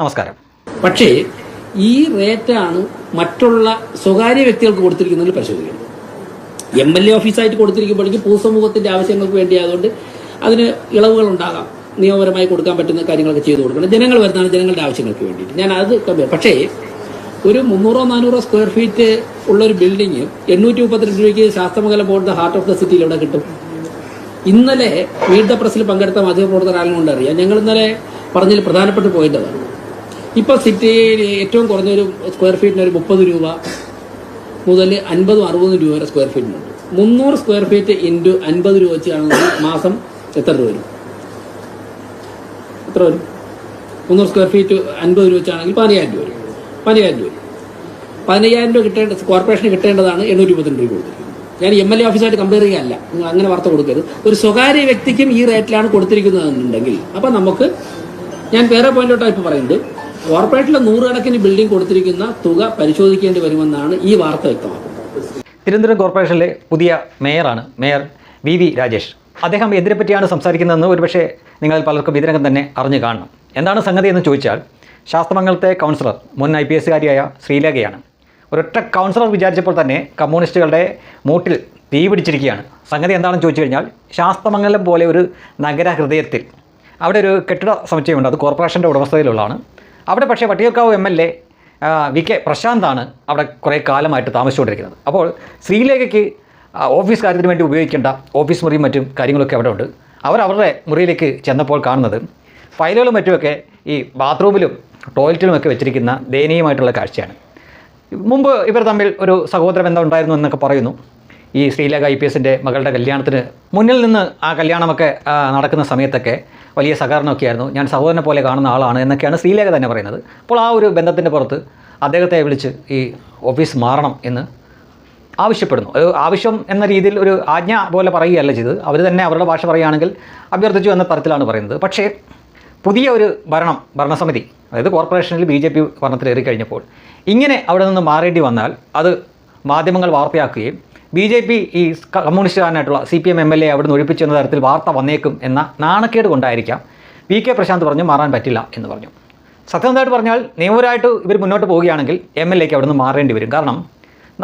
നമസ്കാരം. പക്ഷേ ഈ റേറ്റാണ് മറ്റുള്ള സ്വകാര്യ വ്യക്തികൾക്ക് കൊടുത്തിരിക്കുന്നതിൽ പരിശോധിക്കുന്നത് എം എൽ എ ഓഫീസായിട്ട് കൊടുത്തിരിക്കുമ്പോഴേക്കും പൊതുസമൂഹത്തിന്റെ ആവശ്യങ്ങൾക്ക് വേണ്ടി ആയതുകൊണ്ട് അതിന് ഇളവുകൾ ഉണ്ടാകാം. നിയമപരമായി കൊടുക്കാൻ പറ്റുന്ന കാര്യങ്ങളൊക്കെ ചെയ്തു കൊടുക്കണം. ജനങ്ങൾ വരുന്നതാണ് ജനങ്ങളുടെ ആവശ്യങ്ങൾക്ക് വേണ്ടിയിട്ട്. ഞാൻ അത് പക്ഷേ ഒരു മുന്നൂറോ നാനൂറോ സ്ക്വയർ ഫീറ്റ് ഉള്ള ഒരു ബിൽഡിംഗ് എണ്ണൂറ്റി മുപ്പത്തിരണ്ട് രൂപയ്ക്ക് Sasthamangalam board heart of the സിറ്റിയിൽ ഇവിടെ കിട്ടും? ഇന്നലെ വീട് ദ പ്രസിൽ പങ്കെടുത്ത മാധ്യമപ്രവർത്തകർ കൊണ്ട് കൊണ്ടറിയാം ഞങ്ങൾ ഇന്നലെ പറഞ്ഞതിൽ പ്രധാനപ്പെട്ട പോയിന്റ് അതാണ് ഇപ്പൊ സിറ്റിയിൽ ഏറ്റവും കുറഞ്ഞൊരു സ്ക്വയർ ഫീറ്റിന് ഒരു മുപ്പത് രൂപ മുതൽ അൻപതും അറുപതും രൂപ വരെ സ്ക്വയർ ഫീറ്റിനുണ്ട് മുന്നൂറ് സ്ക്വയർ ഫീറ്റ് ഇന്റു അൻപത് രൂപ വെച്ചാണെങ്കിൽ മാസം എത്ര രൂപ വരും? എത്ര വരും? മുന്നൂറ് സ്ക്വയർ ഫീറ്റ് അൻപത് രൂപ വെച്ചാണെങ്കിൽ പതിനയ്യായിരം രൂപ വരും. പതിനയ്യായിരം രൂപ വരും. പതിനയ്യായിരം രൂപ കിട്ടേണ്ട കോർപ്പറേഷന് കിട്ടേണ്ടതാണ് എണ്ണൂറ്റി മുപ്പത്തിരണ്ട് രൂപ കൊടുത്തിരിക്കുന്നത്. ഞാൻ എം എൽ എ ഓഫീസായിട്ട് കമ്പയർ ചെയ്യുകയല്ല അങ്ങനെ വാർത്ത കൊടുക്കരുത്. ഒരു സ്വകാര്യ വ്യക്തിക്കും ഈ റേറ്റിലാണ് കൊടുത്തിരിക്കുന്നതെന്നുണ്ടെങ്കിൽ അപ്പം നമുക്ക് ഞാൻ വേറെ പോയിന്റോട്ടാണ് ഇപ്പോൾ പറയുന്നത്. കോർപ്പറേഷനിലെ നൂറുകണക്കിന് ബിൽഡിംഗ് കൊടുത്തിരിക്കുന്ന തുക പരിശോധിക്കേണ്ടി വരുമെന്നാണ് ഈ വാർത്ത വ്യക്തമാക്കുന്നത്. തിരുവനന്തപുരം കോർപ്പറേഷനിലെ പുതിയ മേയറാണ് മേയർ വി വി രാജേഷ്. അദ്ദേഹം എതിരെ പറ്റിയാണ് സംസാരിക്കുന്നതെന്ന് ഒരുപക്ഷെ നിങ്ങൾ പലർക്കും ഇതിനകം തന്നെ അറിഞ്ഞു കാണണം. എന്താണ് സംഗതി എന്ന് ചോദിച്ചാൽ ശാസ്ത്രമംഗലത്തെ കൗൺസിലർ മുൻ ഐ പി എസ്സുകാരിയായ ശ്രീലേഖയാണ്. ഒരൊറ്റ കൗൺസിലർ വിചാരിച്ചപ്പോൾ തന്നെ കമ്മ്യൂണിസ്റ്റുകളുടെ മൂട്ടിൽ തീ പിടിച്ചിരിക്കുകയാണ്. സംഗതി എന്താണെന്ന് ചോദിച്ചു കഴിഞ്ഞാൽ ശാസ്ത്രമംഗലം പോലെ ഒരു നഗര ഹൃദയത്തിൽ അവിടെ ഒരു കെട്ടിട സമുച്ചയമുണ്ട്. അത് കോർപ്പറേഷന്റെ ഉടമസ്ഥതയിലുള്ളതാണ്. അവിടെ പക്ഷേ Vattiyoorkavu M L A V K പ്രശാന്താണ് അവിടെ കുറേ കാലമായിട്ട് താമസിച്ചുകൊണ്ടിരിക്കുന്നത്. അപ്പോൾ ശ്രീലേഖയ്ക്ക് ഓഫീസ് കാര്യത്തിന് വേണ്ടി ഉപയോഗിക്കേണ്ട ഓഫീസ് മുറിയും മറ്റും കാര്യങ്ങളൊക്കെ അവിടെ ഉണ്ട്. അവർ അവരുടെ മുറിയിലേക്ക് ചെന്നപ്പോൾ കാണുന്നത് ഫയലുകളും മറ്റുമൊക്കെ ഈ ബാത്റൂമിലും ടോയ്ലറ്റിലുമൊക്കെ വെച്ചിരിക്കുന്ന ദയനീയമായിട്ടുള്ള കാഴ്ചയാണ്. മുമ്പ് ഇവർ തമ്മിൽ ഒരു സഹോദര ബന്ധം ഉണ്ടായിരുന്നു എന്നൊക്കെ പറയുന്നു. ഈ ശ്രീലേഖ ഐ പി എസിന്റെ മകളുടെ കല്യാണത്തിന് മുന്നിൽ നിന്ന് ആ കല്യാണമൊക്കെ നടക്കുന്ന സമയത്തൊക്കെ വലിയ സഹകരണമൊക്കെ ആയിരുന്നു ഞാൻ സഹോദരനെ പോലെ കാണുന്ന ആളാണ് എന്നൊക്കെയാണ് ശ്രീലേഖ തന്നെ പറയുന്നത്. അപ്പോൾ ആ ഒരു ബന്ധത്തിന്റെ പുറത്ത് അദ്ദേഹത്തെ വിളിച്ച് ഈ ഓഫീസ് മാറണം എന്ന് ആവശ്യപ്പെടുന്നു. ഒരു ആവശ്യം എന്ന രീതിയിൽ ഒരു ആജ്ഞ പോലെ പറയുകയല്ല ചെയ്തത്. അവർ തന്നെ അവരുടെ ഭാഷ പറയുകയാണെങ്കിൽ അഭ്യർത്ഥിച്ചു എന്ന തരത്തിലാണ് പറയുന്നത്. പക്ഷേ പുതിയ ഒരു ഭരണം ഭരണസമിതി അതായത് കോർപ്പറേഷനിൽ ബി ജെ പി ഭരണത്തിലേറി കഴിഞ്ഞപ്പോൾ ഇങ്ങനെ അവിടെ നിന്ന് മാറേണ്ടി വന്നാൽ അത് മാധ്യമങ്ങൾ വാർത്തയാക്കുകയും ബി ജെ പി ഈ കമ്മ്യൂണിസ്റ്റുകാരനായിട്ടുള്ള C P M M L A അവിടെ നിന്ന് എന്ന തരത്തിൽ വാർത്ത വന്നേക്കും എന്ന നാണക്കേട് കൊണ്ടായിരിക്കാം വി കെ പ്രശാന്ത് പറഞ്ഞു മാറാൻ പറ്റില്ല എന്ന് പറഞ്ഞു. സത്യസന്ധമായിട്ട് പറഞ്ഞാൽ നിയമപരമായിട്ട് ഇവർ മുന്നോട്ട് പോവുകയാണെങ്കിൽ എം എൽ എക്ക് അവിടെ നിന്ന് മാറേണ്ടി വരും. കാരണം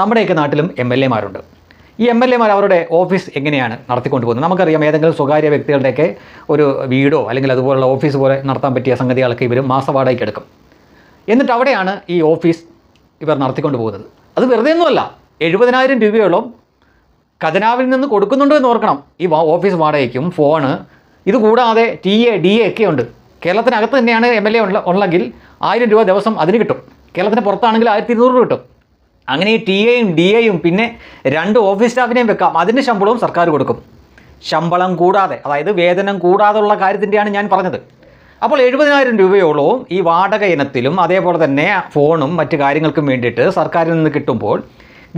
നമ്മുടെയൊക്കെ നാട്ടിലും എം എൽ എമാരുണ്ട് ഈ എം എൽ എമാർ അവരുടെ ഓഫീസ് എങ്ങനെയാണ് നടത്തിക്കൊണ്ട് പോകുന്നത്? നമുക്കറിയാം ഏതെങ്കിലും സ്വകാര്യ വ്യക്തികളുടെയൊക്കെ ഒരു വീടോ അല്ലെങ്കിൽ അതുപോലുള്ള ഓഫീസ് പോലെ നടത്താൻ പറ്റിയ സംഗതികളൊക്കെ ഇവർ മാസവാടകയ്ക്ക് എടുക്കും. എന്നിട്ട് അവിടെയാണ് ഈ ഓഫീസ് ഇവർ നടത്തിക്കൊണ്ട് പോകുന്നത്. അത് വെറുതെ ഒന്നുമല്ല എഴുപതിനായിരം രൂപയോളം ഖജനാവിൽ നിന്ന് കൊടുക്കുന്നുണ്ട് എന്ന് ഓർക്കണം. ഈ ഓഫീസ് വാടകയ്ക്കും ഫോണ്. ഇത് കൂടാതെ ടി എ ഡി എ ഒക്കെ ഉണ്ട്. കേരളത്തിനകത്ത് തന്നെയാണ് എം എൽ എ ഉള്ള ഉള്ളെങ്കിൽ ആയിരം രൂപ ദിവസം അതിന് കിട്ടും. കേരളത്തിന് പുറത്താണെങ്കിൽ ആയിരത്തി ഇരുന്നൂറ് രൂപ കിട്ടും. അങ്ങനെ ഈ ടി എയും ഡി എയും പിന്നെ രണ്ട് ഓഫീസ് സ്റ്റാഫിനെയും വെക്കാം. അതിന്റെ ശമ്പളവും സർക്കാർ കൊടുക്കും. ശമ്പളം കൂടാതെ അതായത് വേതനം കൂടാതെയുള്ള കാര്യത്തിന്റെയാണ് ഞാൻ പറഞ്ഞത്. അപ്പോൾ എഴുപതിനായിരം രൂപയോളവും ഈ വാടക ഇനത്തിലും അതേപോലെ തന്നെ ഫോണും മറ്റു കാര്യങ്ങൾക്കും വേണ്ടിയിട്ട് സർക്കാരിൽ നിന്ന് കിട്ടുമ്പോൾ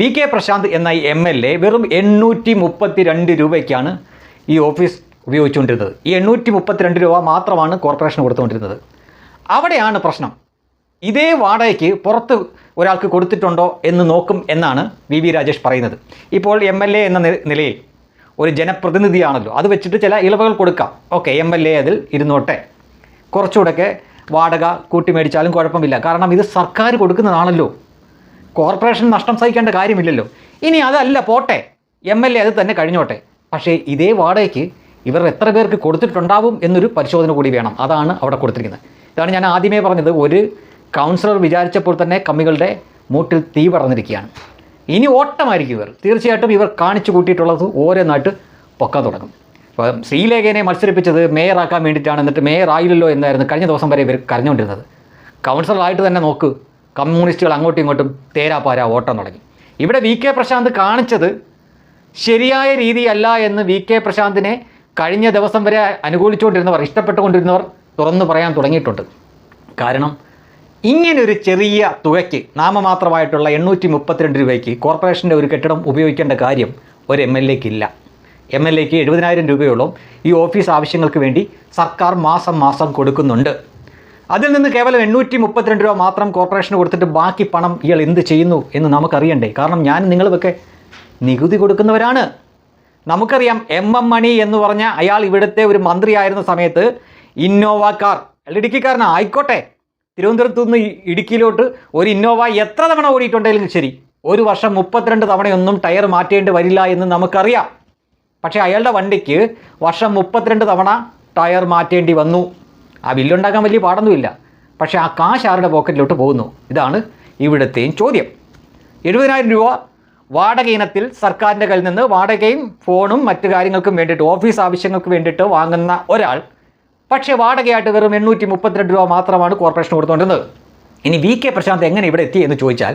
വി കെ പ്രശാന്ത് എന്ന എം എൽ എ വെറും എണ്ണൂറ്റി മുപ്പത്തി രണ്ട് രൂപയ്ക്കാണ് ഈ ഓഫീസ് ഉപയോഗിച്ചുകൊണ്ടിരുന്നത്. ഈ എണ്ണൂറ്റി മുപ്പത്തിരണ്ട് രൂപ മാത്രമാണ് കോർപ്പറേഷൻ കൊടുത്തുകൊണ്ടിരുന്നത്. അവിടെയാണ് പ്രശ്നം. ഇതേ വാടകയ്ക്ക് പുറത്ത് ഒരാൾക്ക് കൊടുത്തിട്ടുണ്ടോ എന്ന് നോക്കും എന്നാണ് വി വി രാജേഷ് പറയുന്നത്. ഇപ്പോൾ എം എൽ എ എന്ന നിലയിൽ ഒരു ജനപ്രതിനിധിയാണല്ലോ. അത് വെച്ചിട്ട് ചില ഇളവുകൾ കൊടുക്കാം. ഓക്കെ എം എൽ എ അതിൽ ഇരുന്നോട്ടെ. കുറച്ചുകൂടെയൊക്കെ വാടക കൂട്ടി മേടിച്ചാലും കുഴപ്പമില്ല. കാരണം ഇത് സർക്കാർ കൊടുക്കുന്നതാണല്ലോ. കോർപ്പറേഷൻ നഷ്ടം സഹിക്കേണ്ട കാര്യമില്ലല്ലോ. ഇനി അതല്ല പോട്ടെ. എം എൽ എ അത് തന്നെ കഴിഞ്ഞോട്ടെ. പക്ഷേ ഇതേ വാടകയ്ക്ക് ഇവർ എത്ര പേർക്ക് കൊടുത്തിട്ടുണ്ടാവും എന്നൊരു പരിശോധന കൂടി വേണം. അതാണ് അവിടെ കൊടുത്തിരിക്കുന്നത്. ഇതാണ് ഞാൻ ആദ്യമേ പറഞ്ഞത്. ഒരു കൗൺസിലർ വിചാരിച്ചപ്പോൾ തന്നെ കമ്മികളുടെ മൂട്ടിൽ തീ പടർന്നിരിക്കുകയാണ് ഇനി ഓട്ടമായിരിക്കും ഇവർ. തീർച്ചയായിട്ടും ഇവർ കാണിച്ചു കൂട്ടിയിട്ടുള്ളത് ഓരോന്നായിട്ട് പൊക്കാൻ തുടങ്ങും. ഇപ്പം ശ്രീലേഖനെ മത്സരിപ്പിച്ചത് മേയറാക്കാൻ വേണ്ടിയിട്ടാണ്. എന്നിട്ട് മേയർ ആയില്ലല്ലോ എന്നായിരുന്നു കഴിഞ്ഞ ദിവസം വരെ ഇവർ കരഞ്ഞുകൊണ്ടിരുന്നത്. കൗൺസിലറായിട്ട് തന്നെ നോക്ക്. കമ്മ്യൂണിസ്റ്റുകൾ അങ്ങോട്ടും ഇങ്ങോട്ടും തേരാപ്പാര ഓട്ടം തുടങ്ങി. ഇവിടെ വി കെ പ്രശാന്ത് കാണിച്ചത് ശരിയായ രീതിയല്ല എന്ന് വി കെ പ്രശാന്തിനെ കഴിഞ്ഞ ദിവസം വരെ അനുകൂലിച്ചുകൊണ്ടിരുന്നവർ ഇഷ്ടപ്പെട്ടുകൊണ്ടിരുന്നവർ തുറന്നു പറയാൻ തുടങ്ങിയിട്ടുണ്ട്. കാരണം ഇങ്ങനൊരു ചെറിയ തുകയ്ക്ക് നാമമാത്രമായിട്ടുള്ള എണ്ണൂറ്റി മുപ്പത്തിരണ്ട് രൂപയ്ക്ക് കോർപ്പറേഷന്റെ ഒരു കെട്ടിടം ഉപയോഗിക്കേണ്ട കാര്യം ഒരു എം എൽ എക്ക് ഇല്ല എം എൽ എക്ക് എഴുപതിനായിരം രൂപയോളം ഈ ഓഫീസ് ആവശ്യങ്ങൾക്ക് വേണ്ടി സർക്കാർ മാസം മാസം കൊടുക്കുന്നുണ്ട്. അതിൽ നിന്ന് കേവലം എണ്ണൂറ്റി മുപ്പത്തിരണ്ട് രൂപ മാത്രം കോർപ്പറേഷന് കൊടുത്തിട്ട് ബാക്കി പണം ഇയാൾ എന്ത് ചെയ്യുന്നു എന്ന് നമുക്കറിയണ്ടേ? കാരണം ഞാൻ നിങ്ങളുമൊക്കെ നികുതി കൊടുക്കുന്നവരാണ്. നമുക്കറിയാം എം എം മണി എന്ന് പറഞ്ഞ അയാൾ ഇവിടുത്തെ ഒരു മന്ത്രിയായിരുന്ന സമയത്ത് ഇന്നോവ കാർ ഇടുക്കിക്കാരനാ ആയിക്കോട്ടെ. തിരുവനന്തപുരത്ത് നിന്ന് ഇടുക്കിയിലോട്ട് ഒരു ഇന്നോവ എത്ര തവണ ഓടിയിട്ടുണ്ടെങ്കിലും ശരി. ഒരു വർഷം മുപ്പത്തിരണ്ട് തവണയൊന്നും ടയർ മാറ്റേണ്ടി വരില്ല എന്ന് നമുക്കറിയാം. പക്ഷേ അയാളുടെ വണ്ടിക്ക് വർഷം മുപ്പത്തിരണ്ട് തവണ ടയർ മാറ്റേണ്ടി വന്നു. ആ ബില്ലുണ്ടാക്കാൻ വലിയ പാടൊന്നുമില്ല. പക്ഷേ ആ കാശ് ആരുടെ പോക്കറ്റിലോട്ട് പോകുന്നു? ഇതാണ് ഇവിടുത്തെയും ചോദ്യം. എഴുപതിനായിരം രൂപ വാടക ഇനത്തിൽ സർക്കാരിന്റെ കയ്യിൽ നിന്ന് വാടകയും ഫോണും മറ്റു കാര്യങ്ങൾക്കും വേണ്ടിയിട്ട് ഓഫീസ് ആവശ്യങ്ങൾക്ക് വേണ്ടിയിട്ട് വാങ്ങുന്ന ഒരാൾ. പക്ഷേ വാടകയായിട്ട് വെറും എണ്ണൂറ്റി മുപ്പത്തിരണ്ട് രൂപ മാത്രമാണ് കോർപ്പറേഷൻ കൊടുത്തുകൊണ്ടിരുന്നത്. ഇനി വി കെ പ്രശാന്ത് എങ്ങനെ ഇവിടെ എത്തി എന്ന് ചോദിച്ചാൽ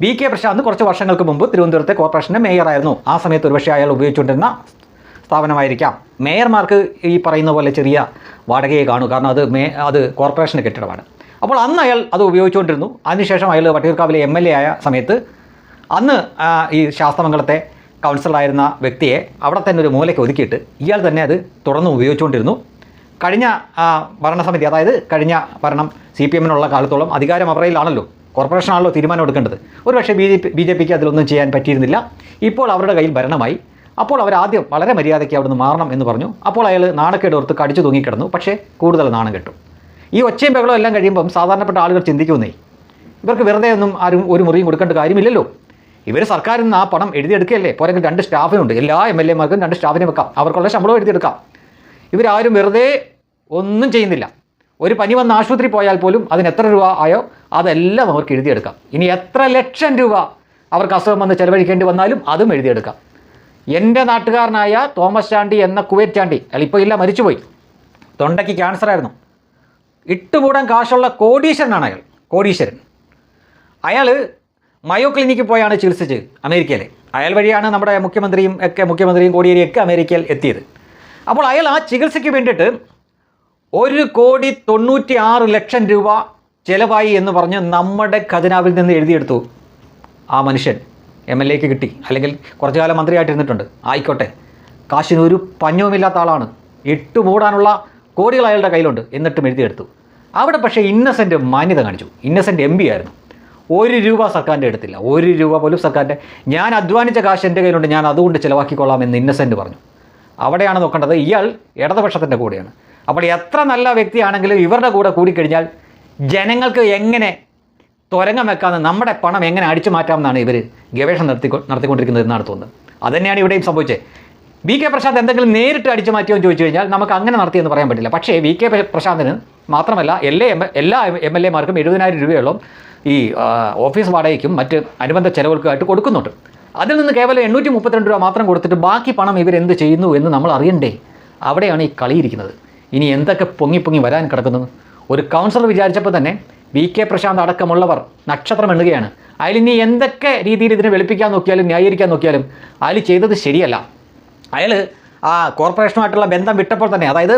വി കെ പ്രശാന്ത് കുറച്ച് വർഷങ്ങൾക്ക് മുമ്പ് തിരുവനന്തപുരത്തെ കോർപ്പറേഷന്റെ മേയറായിരുന്നു. ആ സമയത്ത് ഒരുപക്ഷെ അയാൾ ഉപയോഗിച്ചുകൊണ്ടിരുന്ന സ്ഥാപനമായിരിക്കാം. മേയർമാർക്ക് ഈ പറയുന്ന പോലെ ചെറിയ വാടകയെ കാണൂ. കാരണം അത് മേ അത് കോർപ്പറേഷന്റെ കെട്ടിടമാണ്. അപ്പോൾ അന്ന് അയാൾ അത് ഉപയോഗിച്ചുകൊണ്ടിരുന്നു. അതിനുശേഷം അയാൾ വട്ടിയൂർക്കാവിലെ എം എൽ എ ആയ സമയത്ത് അന്ന് ഈ ശാസ്ത്രമംഗലത്തെ കൗൺസിലറായിരുന്ന വ്യക്തിയെ അവിടെ തന്നെ ഒരു മൂലയ്ക്ക് ഒതുക്കിയിട്ട് ഇയാൾ തന്നെ അത് തുടർന്ന് ഉപയോഗിച്ചുകൊണ്ടിരുന്നു. കഴിഞ്ഞ ഭരണസമിതി അതായത് കഴിഞ്ഞ ഭരണം സി പി എമ്മിനുള്ള കാലത്തോളം അധികാരം അവരയിലാണല്ലോ കോർപ്പറേഷനാണല്ലോ തീരുമാനം എടുക്കേണ്ടത് ഒരു പക്ഷേ B J P B J പിക്ക് അതിലൊന്നും ചെയ്യാൻ പറ്റിയിരുന്നില്ല. ഇപ്പോൾ അവരുടെ കയ്യിൽ ഭരണമായി. അപ്പോൾ അവർ ആദ്യം വളരെ മര്യാദയ്ക്ക് അവിടുന്ന് മാറണം എന്ന് പറഞ്ഞു. അപ്പോൾ അയാൾ നാണക്കേട് ഓർത്ത് കടിച്ചു തൂങ്ങിക്കിടന്നു. പക്ഷേ കൂടുതൽ നാണം കെട്ടു. ഈ ഒച്ചയും ബഹളവും എല്ലാം കഴിയുമ്പം സാധാരണപ്പെട്ട ആളുകൾ ചിന്തിക്കുന്നേ ഇവർക്ക് വെറുതെ ഒന്നും ആരും ഒരു മുറിയും കൊടുക്കേണ്ട കാര്യമില്ലല്ലോ. ഇവർ സർക്കാരിൽ നിന്ന് ആ പണം എഴുതിയെടുക്കുകയല്ലേ? പോരെങ്കിൽ രണ്ട് സ്റ്റാഫിനുണ്ട് എല്ലാ എം എൽ എമാർക്കും രണ്ട് സ്റ്റാഫിനെ വെക്കാം. അവർക്കുള്ള ശമ്പളം എഴുതിയെടുക്കാം. ഇവരാരും വെറുതെ ഒന്നും ചെയ്യുന്നില്ല. ഒരു പനി വന്ന ആശുപത്രി പോയാൽ പോലും അതിന് എത്ര രൂപ ആയോ? അതെല്ലാം അവർക്ക് എഴുതിയെടുക്കാം. ഇനി എത്ര ലക്ഷം രൂപ അവർക്ക് അസുഖം വന്ന് ചെലവഴിക്കേണ്ടി വന്നാലും അതും എഴുതിയെടുക്കാം. എന്റെ നാട്ടുകാരനായ തോമസ് ചാണ്ടി എന്ന കുവൈറ്റ് ചാണ്ടി അയാൾ ഇപ്പോൾ ഇല്ല മരിച്ചുപോയി. തൊണ്ടയ്ക്ക് ക്യാൻസർ ആയിരുന്നു. ഇട്ടുമൂടാൻ കാശുള്ള കോടീശ്വരനാണ് അയാൾ കോടീശ്വരൻ. അയാൾ മയോ ക്ലിനിക്കിൽ പോയാണ് ചികിത്സിച്ച് അമേരിക്കയിൽ അയാൾ വഴിയാണ് നമ്മുടെ മുഖ്യമന്ത്രിയും ഒക്കെ മുഖ്യമന്ത്രിയും കോടിയേരിയൊക്കെ അമേരിക്കയിൽ എത്തിയത്. അപ്പോൾ അയാൾ ആ ചികിത്സയ്ക്ക് വേണ്ടിയിട്ട് ഒരു കോടി തൊണ്ണൂറ്റി ആറ് ലക്ഷം രൂപ ചിലവായി എന്ന് പറഞ്ഞ് നമ്മുടെ ഖജനാവിൽ നിന്ന് എഴുതിയെടുത്തു ആ മനുഷ്യൻ. എം എൽ എക്ക് കിട്ടി. അല്ലെങ്കിൽ കുറച്ചു കാലം മന്ത്രിയായിട്ടിരുന്നിട്ടുണ്ട്. ആയിക്കോട്ടെ. കാശിന് ഒരു പഞ്ഞവുമില്ലാത്ത ആളാണ്. ഇട്ട് മൂടാനുള്ള കോടികൾ അയാളുടെ കയ്യിലുണ്ട് എന്നിട്ടും എഴുതിയെടുത്തു. അവിടെ പക്ഷേ ഇന്നസെന്റ് മാന്യത കാണിച്ചു. ഇന്നസെന്റ് എം ആയിരുന്നു. ഒരു രൂപ സർക്കാരിന്റെ എടുത്തില്ല ഒരു രൂപ പോലും സർക്കാരിന്റെ ഞാൻ അധ്വാനിച്ച കാശ് എന്റെ കയ്യിലുണ്ട്. ഞാൻ അതുകൊണ്ട് ചിലവാക്കിക്കൊള്ളാം എന്ന് ഇന്നസെന്റ് പറഞ്ഞു. അവിടെയാണ് നോക്കേണ്ടത് ഇയാൾ ഇടതുപക്ഷത്തിന്റെ കൂടെയാണ്. അപ്പോൾ എത്ര നല്ല വ്യക്തിയാണെങ്കിലും ഇവരുടെ കൂടെ കൂടിക്കഴിഞ്ഞാൽ ജനങ്ങൾക്ക് എങ്ങനെ തുരങ്കം വെക്കാതെ നമ്മുടെ പണം എങ്ങനെ അടിച്ചു മാറ്റാമെന്നാണ് ഇവർ ഗവേഷണം നടത്തി നടത്തിക്കൊണ്ടിരിക്കുന്നത് എന്നാണ് തോന്നുന്നത്. അതുതന്നെയാണ് ഇവിടെയും സംഭവിച്ചത് വി കെ പ്രശാന്ത് എന്തെങ്കിലും നേരിട്ട് അടിച്ചു മാറ്റിയോ എന്ന് ചോദിച്ചു കഴിഞ്ഞാൽ നമുക്ക് അങ്ങനെ നടത്തിയെന്ന് പറയാൻ പറ്റില്ല. പക്ഷേ വി കെ പ്രശാന്തിന് മാത്രമല്ല എല്ലാ എം എല്ലാ എം എൽ എമാർക്കും എഴുപതിനായിരം രൂപയോളം ഈ ഓഫീസ് വാടകയ്ക്കും മറ്റ് അനുബന്ധ ചെലവുകൾക്കായിട്ട് കൊടുക്കുന്നുണ്ട്. അതിൽ നിന്ന് കേവലം എണ്ണൂറ്റി മുപ്പത്തിരണ്ട് രൂപ മാത്രം കൊടുത്തിട്ട് ബാക്കി പണം ഇവരെന്ത് ചെയ്യുന്നു എന്ന് നമ്മൾ അറിയണ്ടേ? അവിടെയാണ് ഈ കളിയിരിക്കുന്നത് ഇനി എന്തൊക്കെ പൊങ്ങി പൊങ്ങി വരാൻ കിടക്കുന്നത് ഒരു കൗൺസിലർ വിചാരിച്ചപ്പോൾ തന്നെ വി കെ പ്രശാന്ത് അടക്കമുള്ളവർ നക്ഷത്രം എണ്ണുകയാണ്. അതിൽ ഇനി എന്തൊക്കെ രീതിയിൽ ഇതിനെ വെളുപ്പിക്കാൻ നോക്കിയാലും ന്യായീകരിക്കാൻ നോക്കിയാലും അതിൽ ചെയ്തത് ശരിയല്ല. അയാൾ ആ കോർപ്പറേഷനുമായിട്ടുള്ള ബന്ധം വിട്ടപ്പോൾ തന്നെ അതായത്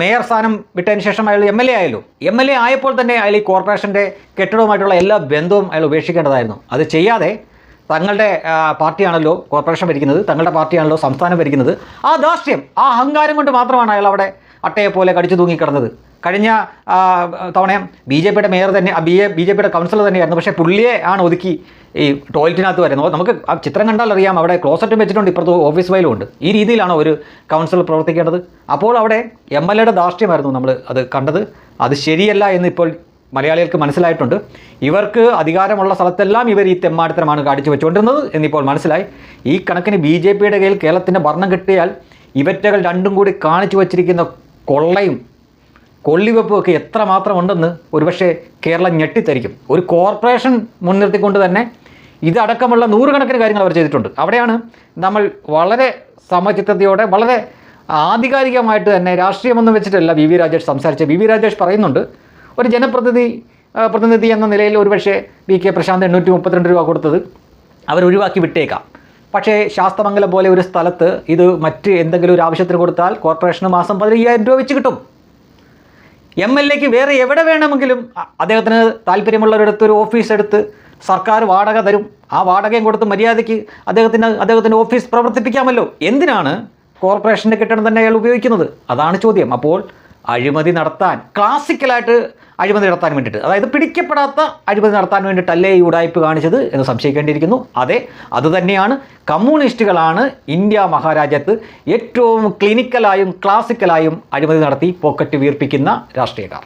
മേയർ സ്ഥാനം വിട്ടതിന് ശേഷം അയാൾ എം എൽ എ ആയല്ലോ. എം എൽ എ ആയപ്പോൾ തന്നെ അയാൾ ഈ കോർപ്പറേഷന്റെ കെട്ടിടവുമായിട്ടുള്ള എല്ലാ ബന്ധവും അയാൾ ഉപേക്ഷിക്കേണ്ടതായിരുന്നു. അത് ചെയ്യാതെ തങ്ങളുടെ പാർട്ടിയാണല്ലോ കോർപ്പറേഷൻ ഭരിക്കുന്നത് തങ്ങളുടെ പാർട്ടിയാണല്ലോ സംസ്ഥാനം ഭരിക്കുന്നത്. ആ ദാസ്യം ആ അഹങ്കാരം കൊണ്ട് മാത്രമാണ് അയാൾ അവിടെ അട്ടയെ പോലെ കടിച്ചു തൂങ്ങിക്കിടന്നത് കഴിഞ്ഞ തവണ ബി ജെ പിയുടെ മേയർ തന്നെ ബി എ ബി ജെ പിയുടെ കൗൺസിലർ തന്നെയായിരുന്നു. പക്ഷേ പുള്ളിയെ ആണ് ഒതുക്കി ഈ ടോയ്ലറ്റിനകത്ത് വരുന്നത്. നമുക്ക് ആ ചിത്രം കണ്ടാൽ അറിയാം അവിടെ ക്ലോസറ്റും വെച്ചിട്ടുണ്ട് ഇപ്പുറത്ത് ഓഫീസ് ഫയലും ഉണ്ട്. ഈ രീതിയിലാണ് ഒരു കൗൺസിലർ പ്രവർത്തിക്കേണ്ടത്. അപ്പോൾ അവിടെ എം എൽ എയുടെ ധാർഷ്ട്യമായിരുന്നു നമ്മൾ അത് കണ്ടത്. അത് ശരിയല്ല എന്ന് ഇപ്പോൾ മലയാളികൾക്ക് മനസ്സിലായിട്ടുണ്ട്. ഇവർക്ക് അധികാരമുള്ള സ്ഥലത്തെല്ലാം ഇവർ ഈ തെമ്മാടിത്തരമാണ് കാണിച്ചു വെച്ചുകൊണ്ടിരുന്നത് എന്നിപ്പോൾ മനസ്സിലായി. ഈ കണക്കിന് ബി ജെ പിയുടെ കയ്യിൽ കേരളത്തിന്റെ ഭരണം കിട്ടിയാൽ ഇവറ്റകൾ രണ്ടും കൂടി കാണിച്ചു വച്ചിരിക്കുന്ന കൊള്ളയും. കൊള്ളിവെപ്പുമൊക്കെ എത്ര മാത്രമുണ്ടെന്ന് ഒരുപക്ഷെ കേരളം ഞെട്ടിത്തരിക്കും. ഒരു കോർപ്പറേഷൻ മുൻനിർത്തിക്കൊണ്ട് തന്നെ ഇതടക്കമുള്ള നൂറുകണക്കിന് കാര്യങ്ങൾ അവർ ചെയ്തിട്ടുണ്ട്. അവിടെയാണ് നമ്മൾ വളരെ സമചിത്തതയോടെ വളരെ ആധികാരികമായിട്ട് തന്നെ രാഷ്ട്രീയമൊന്നും വെച്ചിട്ടല്ല വി വി രാജേഷ് സംസാരിച്ച് വി വി രാജേഷ് പറയുന്നുണ്ട് ഒരു ജനപ്രതിനിധി പ്രതിനിധി എന്ന നിലയിൽ ഒരുപക്ഷെ വി കെ പ്രശാന്ത് എണ്ണൂറ്റി മുപ്പത്തിരണ്ട് രൂപ കൊടുത്തത് അവരൊഴിവാക്കി വിട്ടേക്കാം. പക്ഷേ ശാസ്തമംഗലം പോലെ ഒരു സ്ഥലത്ത് ഇത് മറ്റ് എന്തെങ്കിലും ഒരു ആവശ്യത്തിന് കൊടുത്താൽ കോർപ്പറേഷന് മാസം പതിനയ്യായിരം രൂപ വെച്ച് കിട്ടും. എം എൽ എക്ക് വേറെ എവിടെ വേണമെങ്കിലും അദ്ദേഹത്തിന് താല്പര്യമുള്ളവരടുത്ത് ഒരു ഓഫീസ് എടുത്ത് സർക്കാർ വാടക തരും. ആ വാടകയും കൊടുത്ത് മര്യാദയ്ക്ക് അദ്ദേഹത്തിന് അദ്ദേഹത്തിന്റെ ഓഫീസ് പ്രവർത്തിപ്പിക്കാമല്ലോ. എന്തിനാണ് കോർപ്പറേഷന്റെ കെട്ടിടം തന്നെ അയാൾ ഉപയോഗിക്കുന്നത്? അതാണ് ചോദ്യം. അപ്പോൾ അഴിമതി നടത്താൻ ക്ലാസിക്കലായിട്ട് അഴിമതി നടത്താൻ വേണ്ടിയിട്ട്. അതായത് പിടിക്കപ്പെടാത്ത അഴിമതി നടത്താൻ വേണ്ടിയിട്ടല്ലേ ഈ ഉടായ്പ് കാണിച്ചത് എന്ന് സംശയിക്കേണ്ടിയിരിക്കുന്നു. അതെ അതുതന്നെയാണ് കമ്മ്യൂണിസ്റ്റുകളാണ് ഇന്ത്യ മഹാരാജ്യത്ത് ഏറ്റവും ക്ലിനിക്കലായും ക്ലാസിക്കലായും അഴിമതി നടത്തി പോക്കറ്റ് വീർപ്പിക്കുന്ന രാഷ്ട്രീയക്കാർ.